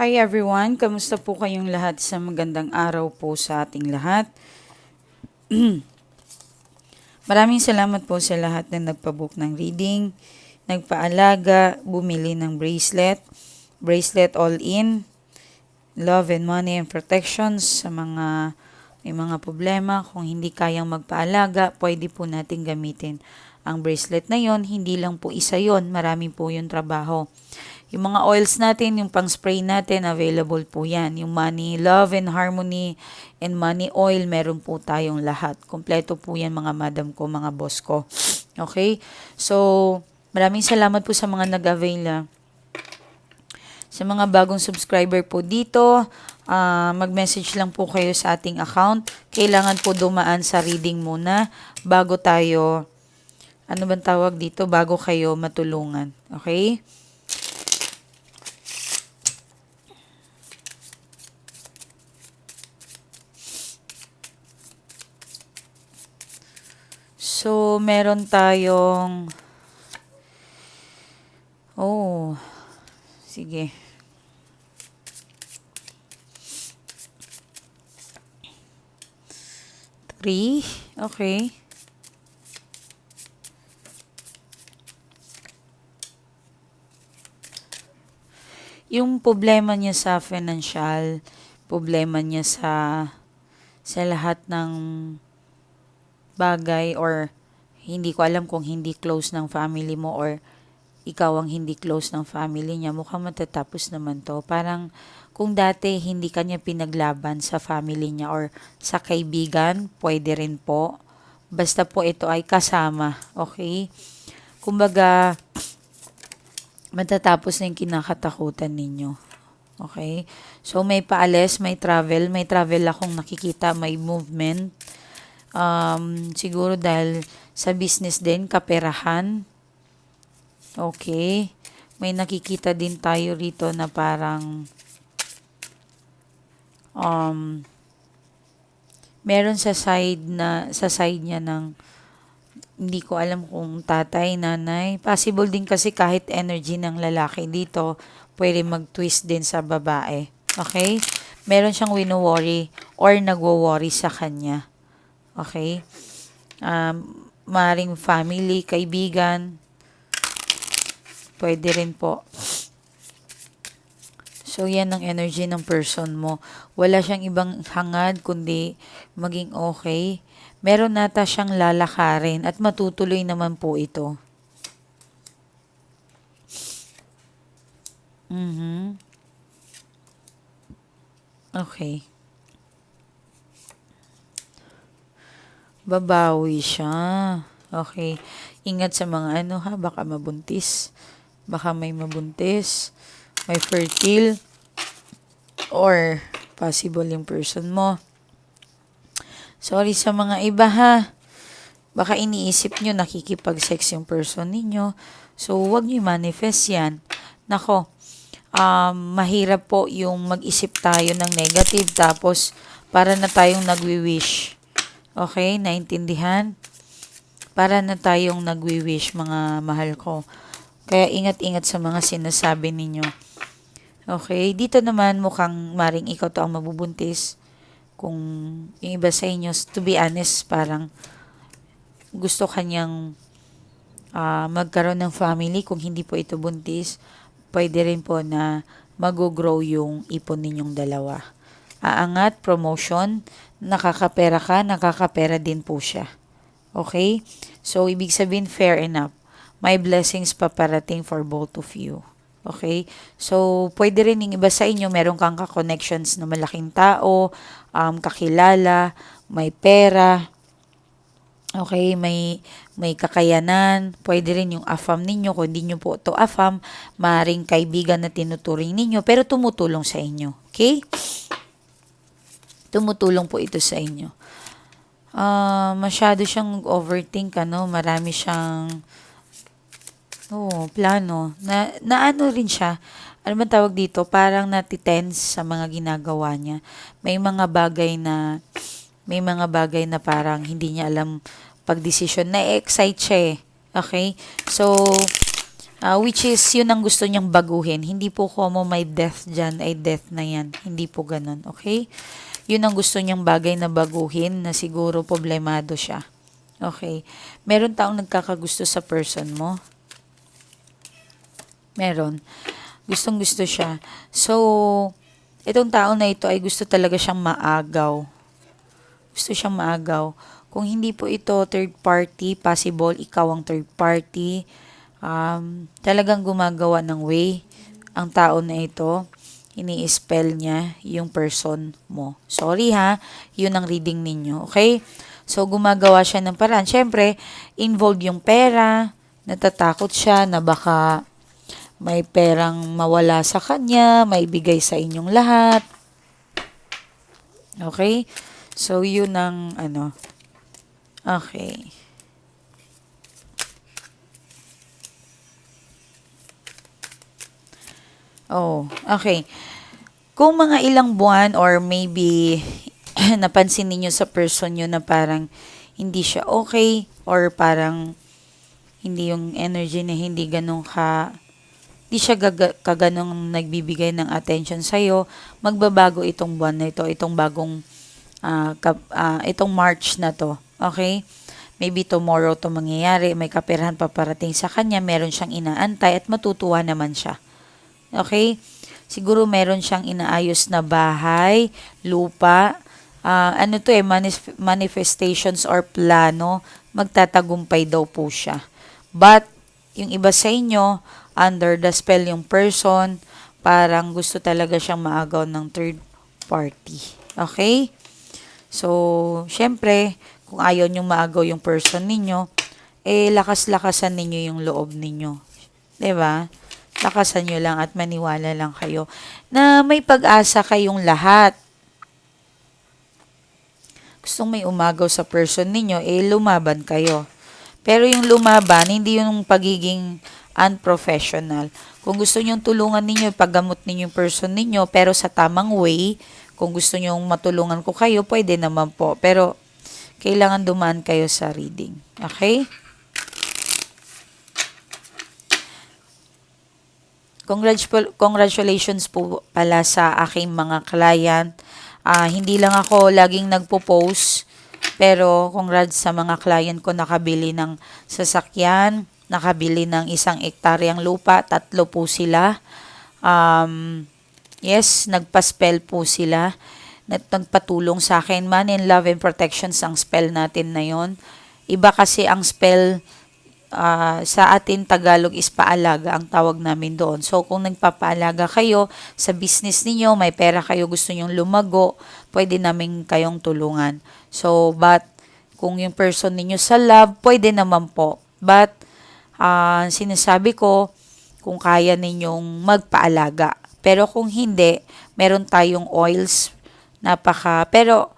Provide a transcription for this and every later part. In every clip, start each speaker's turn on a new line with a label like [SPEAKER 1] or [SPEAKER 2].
[SPEAKER 1] Hi everyone, kamusta po kayong lahat sa magandang araw po sa ating lahat? Maraming salamat po sa lahat na nagpabook ng reading, nagpaalaga, bumili ng bracelet, bracelet all in, love and money and protections sa mga may mga problema. Kung hindi kayang magpaalaga, pwede po natin gamitin ang bracelet na yon. Hindi lang po isa yon, marami po yung trabaho. Yung mga oils natin, yung pang-spray natin, available po yan. Yung money, love and harmony, and money oil, meron po tayong lahat. Kompleto po yan mga madam ko, mga boss ko. Okay? So, maraming salamat po sa mga nag-avail. ah. Sa mga bagong subscriber po dito, ah, mag-message lang po kayo sa ating account. Kailangan po dumaan sa reading muna bago tayo, ano bang tawag dito, bago kayo matulungan. Okay? So, meron tayong... Oh, sige. Three, okay. Yung problema niya sa financial, problema niya sa sa lahat ng bagay or hindi ko alam kung hindi close ng family mo or ikaw ang hindi close ng family niya, mukhang matatapos naman to. Parang kung dati hindi kanya pinaglaban sa family niya or sa kaibigan, pwede rin po. Basta po ito ay kasama, okay? Kumbaga, matatapos na yung kinakatakutan ninyo. Okay? So, may paalis, may travel. May travel akong nakikita, may movement. Um, siguro dahil sa business din, kaperahan. Okay. May nakikita din tayo rito na parang um, meron sa side na sa side niya ng hindi ko alam kung tatay, nanay. Possible din kasi kahit energy ng lalaki dito, pwede mag-twist din sa babae. Okay? Meron siyang wino-worry or nagwo-worry sa kanya. Okay? Um, maring family, kaibigan, pwede rin po. So, yan ang energy ng person mo. Wala siyang ibang hangad, kundi maging okay. Meron nata siyang lalakarin at matutuloy naman po ito. Mhm. Okay. Babawi siya. Okay. Ingat sa mga ano ha, baka mabuntis. Baka may mabuntis. May fertile. Or possible yung person mo. Sorry sa mga iba ha. Baka iniisip nyo nakikipag-sex yung person ninyo. So, wag nyo manifest yan. Nako, um, mahirap po yung mag-isip tayo ng negative tapos para na tayong nagwi-wish. Okay, naintindihan? Para na tayong nagwi-wish mga mahal ko. Kaya ingat-ingat sa mga sinasabi ninyo. Okay, dito naman mukhang maring ikaw to ang mabubuntis. Kung yung iba sa inyo, to be honest, parang gusto kanyang ah, magkaroon ng family. Kung hindi po ito buntis, pwede rin po na mag-grow yung ipon ninyong dalawa. Aangat, promotion, nakakapera ka, nakakapera din po siya. Okay? So, ibig sabihin, fair enough. May blessings paparating for both of you. Okay? So, pwede rin yung iba sa inyo, meron kang ka-connections na malaking tao, um, kakilala, may pera, okay, may, may kakayanan, pwede rin yung afam ninyo, kung hindi nyo po to afam, maring kaibigan na tinuturing ninyo, pero tumutulong sa inyo. Okay? Tumutulong po ito sa inyo. Ah, masyado siyang overthink, ano, marami siyang Oo, plano. Na, na ano rin siya, ano man tawag dito, parang natitense sa mga ginagawa niya. May mga bagay na, may mga bagay na parang hindi niya alam pag-desisyon. Na-excite siya eh. Okay? So, Ah, which is, yun ang gusto niyang baguhin. Hindi po ko mo may death dyan, ay death na yan. Hindi po ganun, okay? Yun ang gusto niyang bagay na baguhin na siguro problemado siya. Okay. Meron taong nagkakagusto sa person mo? Meron. Gustong gusto siya. So, itong tao na ito ay gusto talaga siyang maagaw. Gusto siyang maagaw. Kung hindi po ito third party, possible ikaw ang third party, um, talagang gumagawa ng way ang tao na ito, ini-spell niya yung person mo. Sorry ha, yun ang reading ninyo, okay? So, gumagawa siya ng paraan. Siyempre, involved yung pera, natatakot siya na baka may perang mawala sa kanya, may bigay sa inyong lahat. Okay? So, yun ang ano. Okay. Oh, okay. Kung mga ilang buwan or maybe napansin ninyo sa person yun na parang hindi siya okay or parang hindi yung energy na hindi ganun ka hindi siya gaga, kaganong nagbibigay ng attention sa'yo, magbabago itong buwan na ito, itong bagong, uh, kap, uh, itong March na to. Okay? Maybe tomorrow to mangyayari, may kaperahan pa parating sa kanya, meron siyang inaantay at matutuwa naman siya. Okay? Siguro meron siyang inaayos na bahay, lupa, uh, ano to eh, manif- manifestations or plano, magtatagumpay daw po siya. But, yung iba sa inyo, under the spell yung person, parang gusto talaga siyang maagaw ng third party. Okay? So, syempre, kung ayaw nyo maagaw yung person ninyo, eh, lakas-lakasan ninyo yung loob ninyo. ba? Diba? Lakasan nyo lang at maniwala lang kayo na may pag-asa kayong lahat. Gustong may umagaw sa person ninyo, eh, lumaban kayo. Pero yung lumaban, hindi yung pagiging unprofessional. Kung gusto niyo tulungan ninyo, paggamot ninyo yung person ninyo, pero sa tamang way, kung gusto niyo matulungan ko kayo, pwede naman po. Pero, kailangan dumaan kayo sa reading. Okay? Congratulations po pala sa aking mga client. Uh, hindi lang ako laging nagpo-post, pero congrats sa mga client ko nakabili ng sasakyan, nakabili ng isang ektaryang lupa, tatlo po sila. Um, yes, nagpa-spell po sila. Nagpatulong sa akin. Man in Love and Protection ang spell natin na yon. Iba kasi ang spell uh, sa atin Tagalog is paalaga ang tawag namin doon. So kung nagpapaalaga kayo sa business niyo, may pera kayo gusto nyong lumago, pwede namin kayong tulungan. So but kung yung person ninyo sa love, pwede naman po. But uh, sinasabi ko kung kaya ninyong magpaalaga. Pero kung hindi, meron tayong oils, napaka, pero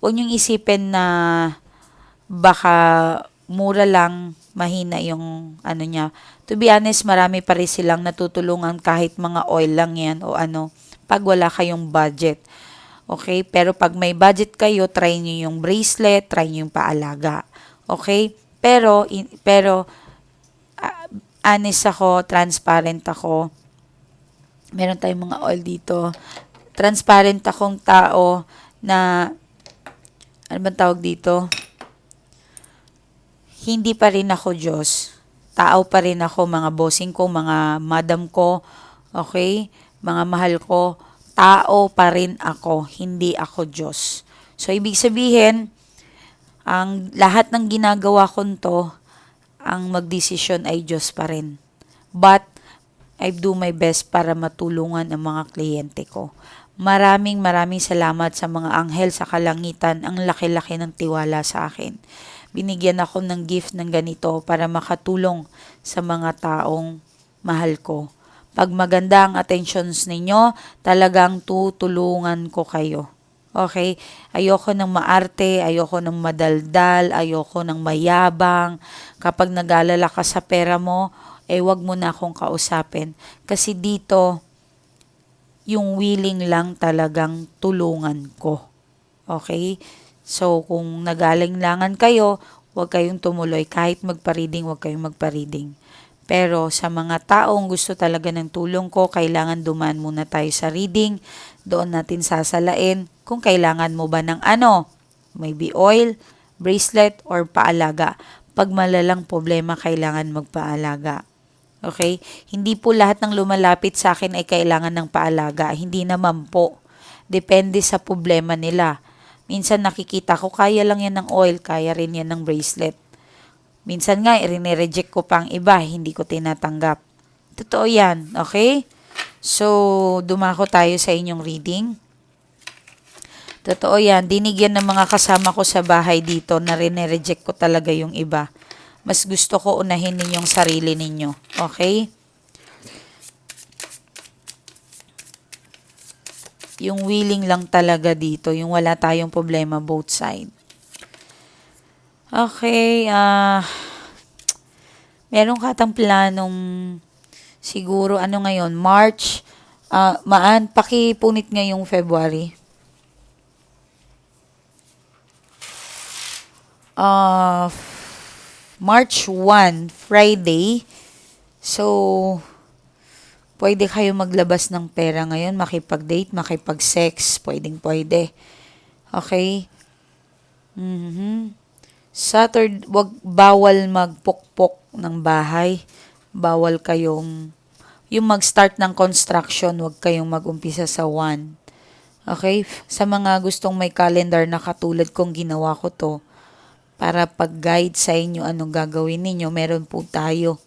[SPEAKER 1] huwag niyong isipin na baka mura lang, mahina yung ano niya. To be honest, marami pa rin silang natutulungan kahit mga oil lang yan o ano, pag wala kayong budget. Okay? Pero pag may budget kayo, try niyo yung bracelet, try niyo yung paalaga. Okay? Pero, in, pero, uh, honest ako, transparent ako. Meron tayong mga oil dito. Transparent akong tao na, ano bang tawag dito? Hindi pa rin ako Diyos. Tao pa rin ako, mga bossing ko, mga madam ko, okay? Mga mahal ko, tao pa rin ako, hindi ako Diyos. So, ibig sabihin, ang lahat ng ginagawa ko to, ang magdesisyon ay Diyos pa rin. But, I do my best para matulungan ang mga kliyente ko. Maraming maraming salamat sa mga anghel sa kalangitan. Ang laki-laki ng tiwala sa akin. Binigyan ako ng gift ng ganito para makatulong sa mga taong mahal ko. Pag maganda ang attentions ninyo, talagang tutulungan ko kayo. Okay? Ayoko ng maarte, ayoko ng madaldal, ayoko ng mayabang. Kapag nag-alala ka sa pera mo, eh wag mo na akong kausapin. Kasi dito, yung willing lang talagang tulungan ko. Okay? So, kung nagaling langan kayo, huwag kayong tumuloy. Kahit magpa-reading, huwag kayong magpa-reading. Pero sa mga taong gusto talaga ng tulong ko, kailangan dumaan muna tayo sa reading. Doon natin sasalain kung kailangan mo ba ng ano, maybe oil, bracelet, or paalaga. Pag malalang problema, kailangan magpaalaga. Okay? Hindi po lahat ng lumalapit sa akin ay kailangan ng paalaga. Hindi naman po. Depende sa problema nila. Minsan nakikita ko, kaya lang yan ng oil, kaya rin yan ng bracelet. Minsan nga, rinireject ko pang iba, hindi ko tinatanggap. Totoo yan, okay? So, dumako tayo sa inyong reading. Totoo yan, dinigyan ng mga kasama ko sa bahay dito na rinireject ko talaga yung iba. Mas gusto ko unahin ninyong sarili ninyo, okay? Yung willing lang talaga dito, yung wala tayong problema both side. Okay, ah meron ka tang planong siguro ano ngayon, March, ah maan, pakipunit ngayong February. Ah March 1, Friday. So, pwede kayo maglabas ng pera ngayon, makipag-date, makipag-sex, pwedeng pwede. Okay? Mhm. Saturday, wag bawal magpukpok ng bahay. Bawal kayong yung mag-start ng construction, wag kayong mag-umpisa sa 1. Okay? Sa mga gustong may calendar na katulad kong ginawa ko to, para pag-guide sa inyo anong gagawin ninyo, meron po tayo.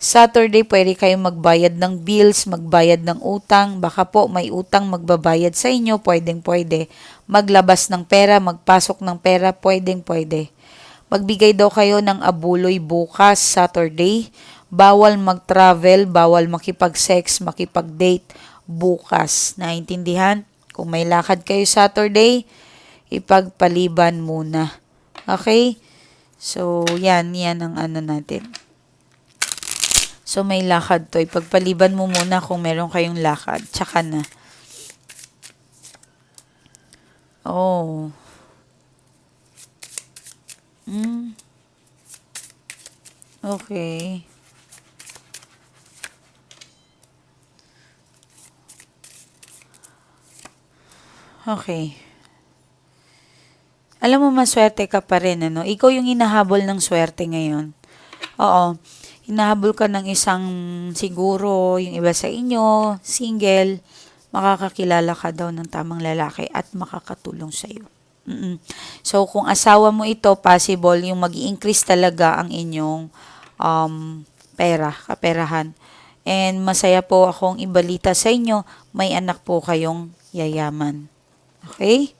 [SPEAKER 1] Saturday, pwede kayong magbayad ng bills, magbayad ng utang. Baka po may utang magbabayad sa inyo, pwedeng pwede. Maglabas ng pera, magpasok ng pera, pwedeng pwede. Magbigay daw kayo ng abuloy bukas, Saturday. Bawal mag-travel, bawal makipag-sex, makipag-date bukas. Naintindihan? Kung may lakad kayo Saturday, ipagpaliban muna. Okay? So, yan, yan ang ano natin. So, may lakad to. Ipagpaliban mo muna kung meron kayong lakad. Tsaka na. Oh. Mm. Okay. Okay. Alam mo, maswerte ka pa rin, ano? Ikaw yung hinahabol ng swerte ngayon. Oo. Hinahabol ka ng isang siguro, yung iba sa inyo, single, makakakilala ka daw ng tamang lalaki at makakatulong sa'yo. Mm-mm. So, kung asawa mo ito, possible yung mag increase talaga ang inyong um, pera, kaperahan. And masaya po akong ibalita sa inyo, may anak po kayong yayaman. Okay?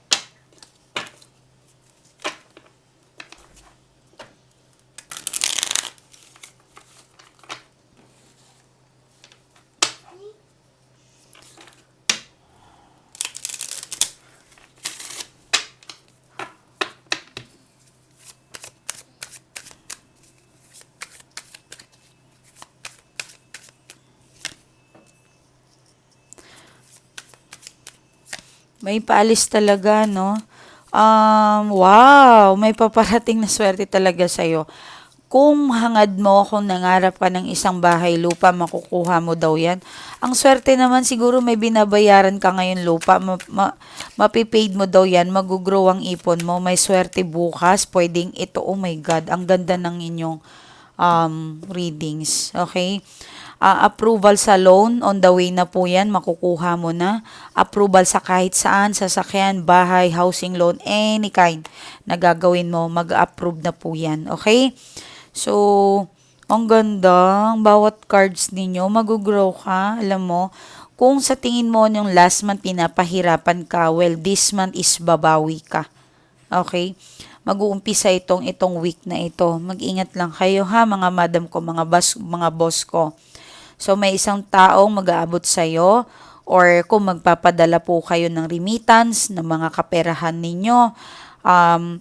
[SPEAKER 1] May paalis talaga, no? Um, wow, may paparating na swerte talaga sa'yo. Kung hangad mo, kung nangarap ka ng isang bahay lupa, makukuha mo daw yan. Ang swerte naman siguro may binabayaran ka ngayon lupa, ma, ma, mapipaid mo daw yan, magugrow ang ipon mo, may swerte bukas, pwedeng ito, oh my God, ang ganda ng inyong um, readings, okay? Uh, approval sa loan, on the way na po yan, makukuha mo na. Approval sa kahit saan, sasakyan, bahay, housing loan, any kind na gagawin mo, mag-approve na po yan. Okay? So, ang ganda, ang bawat cards ninyo, mag-grow ka, alam mo, kung sa tingin mo yung last month pinapahirapan ka, well, this month is babawi ka. Okay? Mag-uumpisa itong itong week na ito. Mag-ingat lang kayo ha, mga madam ko, mga boss, mga boss ko. So, may isang taong mag-aabot sa iyo or kung magpapadala po kayo ng remittance ng mga kaperahan ninyo. Um,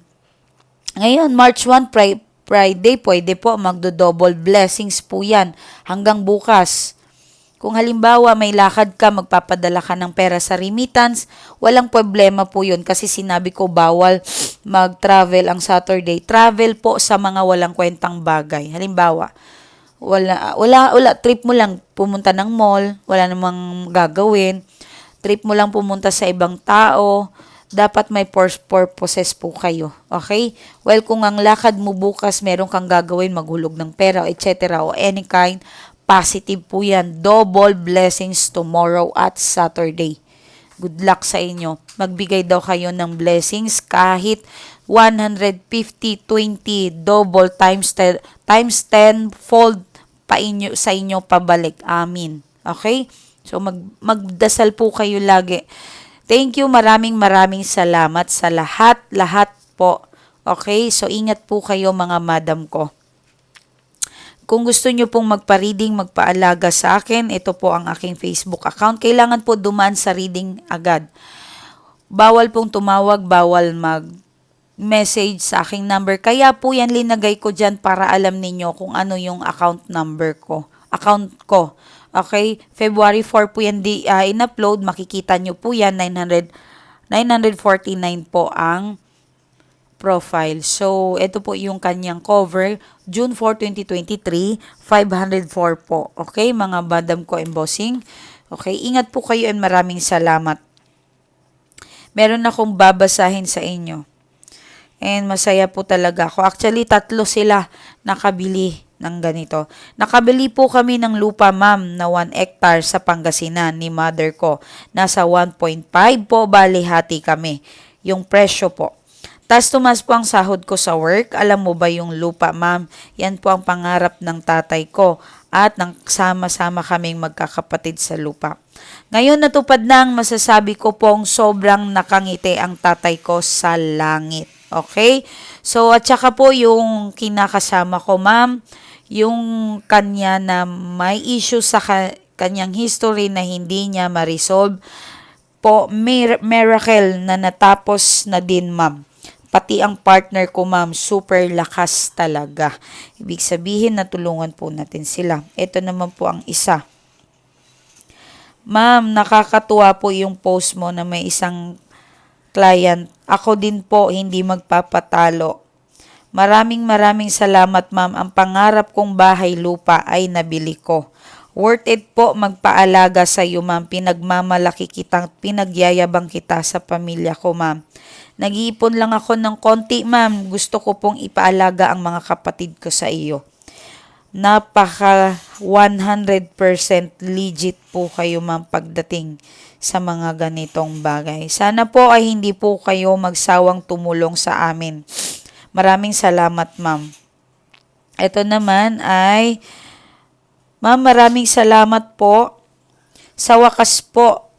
[SPEAKER 1] ngayon, March 1, Friday, pwede po magdo-double blessings po yan hanggang bukas. Kung halimbawa may lakad ka, magpapadala ka ng pera sa remittance, walang problema po yun kasi sinabi ko bawal mag-travel ang Saturday. Travel po sa mga walang kwentang bagay. Halimbawa, wala, wala, wala, trip mo lang pumunta ng mall, wala namang gagawin, trip mo lang pumunta sa ibang tao, dapat may pur- purposes po kayo. Okay? Well, kung ang lakad mo bukas, meron kang gagawin, maghulog ng pera, etc. o any kind, positive po yan. Double blessings tomorrow at Saturday. Good luck sa inyo. Magbigay daw kayo ng blessings kahit 150, 20, double times 10, times 10 fold pa inyo, sa inyo pabalik. Amin. Okay? So mag, magdasal po kayo lagi. Thank you, maraming maraming salamat sa lahat, lahat po. Okay? So ingat po kayo mga madam ko. Kung gusto nyo pong magpa-reading, magpaalaga sa akin, ito po ang aking Facebook account. Kailangan po dumaan sa reading agad. Bawal pong tumawag, bawal mag message sa aking number. Kaya po yan linagay ko dyan para alam ninyo kung ano yung account number ko. Account ko. Okay? February 4 po yan di, ah, in-upload. Makikita nyo po yan. 900, 949 po ang profile. So, ito po yung kanyang cover. June 4, 2023, 504 po. Okay, mga badam ko embossing. Okay, ingat po kayo and maraming salamat. Meron akong babasahin sa inyo. And masaya po talaga ako. Actually, tatlo sila nakabili ng ganito. Nakabili po kami ng lupa, ma'am, na 1 hectare sa Pangasinan ni mother ko. Nasa 1.5 po, bali hati kami. Yung presyo po. Tapos tumas po ang sahod ko sa work. Alam mo ba yung lupa, ma'am? Yan po ang pangarap ng tatay ko. At nang sama-sama kaming magkakapatid sa lupa. Ngayon natupad na ang masasabi ko pong sobrang nakangiti ang tatay ko sa langit. Okay? So, at saka po yung kinakasama ko, ma'am, yung kanya na may issue sa ka- kanyang history na hindi niya ma-resolve po, mir- miracle na natapos na din, ma'am. Pati ang partner ko, ma'am, super lakas talaga. Ibig sabihin, natulungan po natin sila. Ito naman po ang isa. Ma'am, nakakatuwa po yung post mo na may isang client. Ako din po, hindi magpapatalo. Maraming maraming salamat, ma'am. Ang pangarap kong bahay lupa ay nabili ko. Worth it po magpaalaga sa iyo, ma'am. Pinagmamalaki kitang, pinagyayabang kita sa pamilya ko, ma'am. Nag-iipon lang ako ng konti, ma'am. Gusto ko pong ipaalaga ang mga kapatid ko sa iyo. Napaka 100% legit po kayo, ma'am, pagdating sa mga ganitong bagay. Sana po ay hindi po kayo magsawang tumulong sa amin. Maraming salamat, ma'am. Ito naman ay, ma'am, maraming salamat po. Sa wakas po,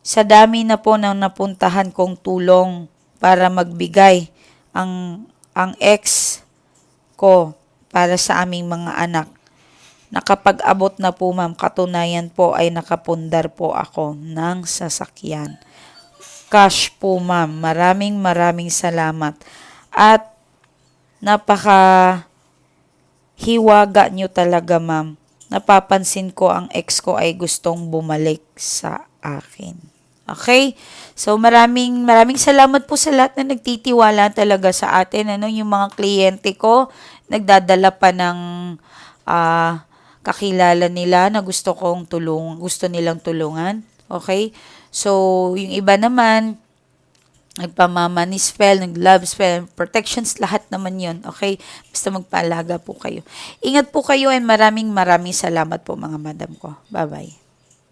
[SPEAKER 1] sa dami na po ng napuntahan kong tulong para magbigay ang ang ex ko para sa aming mga anak. Nakapag-abot na po ma'am, katunayan po ay nakapundar po ako ng sasakyan. Cash po ma'am, maraming maraming salamat. At napaka hiwaga nyo talaga ma'am. Napapansin ko ang ex ko ay gustong bumalik sa akin. Okay? So maraming maraming salamat po sa lahat na nagtitiwala talaga sa atin. Ano yung mga kliyente ko nagdadala pa ng ah, kakilala nila na gusto kong tulong, gusto nilang tulungan. Okay? So yung iba naman nagpamamani spell, nag-love spell, protections, lahat naman yon Okay? Basta magpaalaga po kayo. Ingat po kayo and maraming maraming salamat po mga madam ko. Bye-bye.